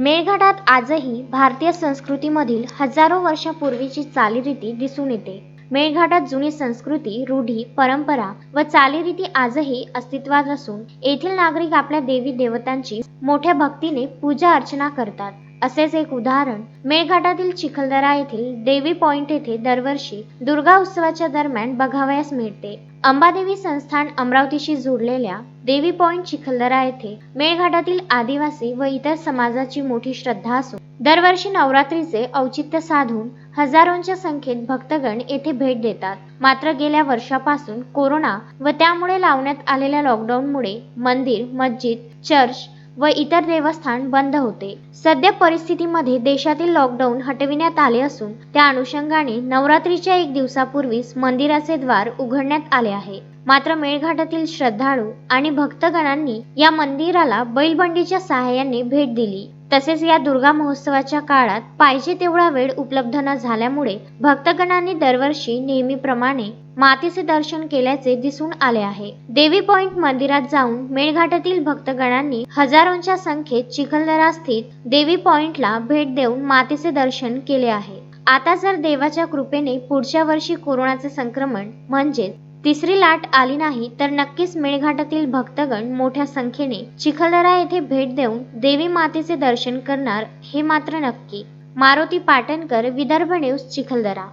मेळघाटात आजही भारतीय संस्कृतीमधील हजारो वर्षापूर्वीची चालीरीती दिसून येते. मेळघाटात जुनी संस्कृती, रूढी, परंपरा व चालीरीती आजही अस्तित्वात असून येथील नागरिक आपल्या देवी देवतांची मोठ्या भक्तीने पूजा अर्चना करतात. असेच एक उदाहरण मेळघाटातील चिखलदरा येथील देवी पॉईंट येथे दरवर्षी दुर्गा उत्सवाच्या दरम्यान बघावयास मिळते. अंबादेवी संस्थान अमरावतीशी जोडलेल्या देवी पॉईंट चिखलदरा येथे मेळघाटातील आदिवासी व इतर समाजाची मोठी श्रद्धा असून दरवर्षी नवरात्रीचे औचित्य साधून हजारोंच्या संख्येत भक्तगण येथे भेट देतात. मात्र गेल्या वर्षापासून कोरोना व त्यामुळे लावण्यात आलेल्या लॉकडाऊनमुळे मंदिर, मस्जिद, चर्च व इतर देवस्थान बंद होते. सध्या परिस्थितीमध्ये देशातील लॉकडाऊन हटविण्यात आले असून त्या अनुषंगाने नवरात्रीच्या एक दिवसापूर्वीच मंदिराचे द्वार उघडण्यात आले आहे. मात्र मेळघाटातील श्रद्धाळू आणि भक्तगणांनी या मंदिराला बैलबंडीच्या सहाय्याने भेट दिली. तसेच या दुर्गा महोत्सवाच्या काळात पाहिजे तेवढा वेळ उपलब्ध न झाल्यामुळे भक्तगणांनी दरवर्षी नेहमीप्रमाणे मातेचे दर्शन केल्याचे दिसून आले आहे. देवी पॉईंट मंदिरात जाऊन मेळघाटातील भक्तगणांनी हजारोंच्या संख्येत चिखलदरा स्थित देवी पॉइंटला भेट देऊन मातेचे दर्शन केले आहे. आता जर देवाच्या कृपेने पुढच्या वर्षी कोरोनाचे संक्रमण म्हणजेच तिसरी लाट आली नाही तर नक्कीच मेळघाटातील भक्तगण मोठ्या संख्येने चिखलदरा येथे भेट देऊन देवी मातेचे दर्शन करणार हे मात्र नक्की. मारुती पाटणकर विदर्भ न्यूज चिखलदरा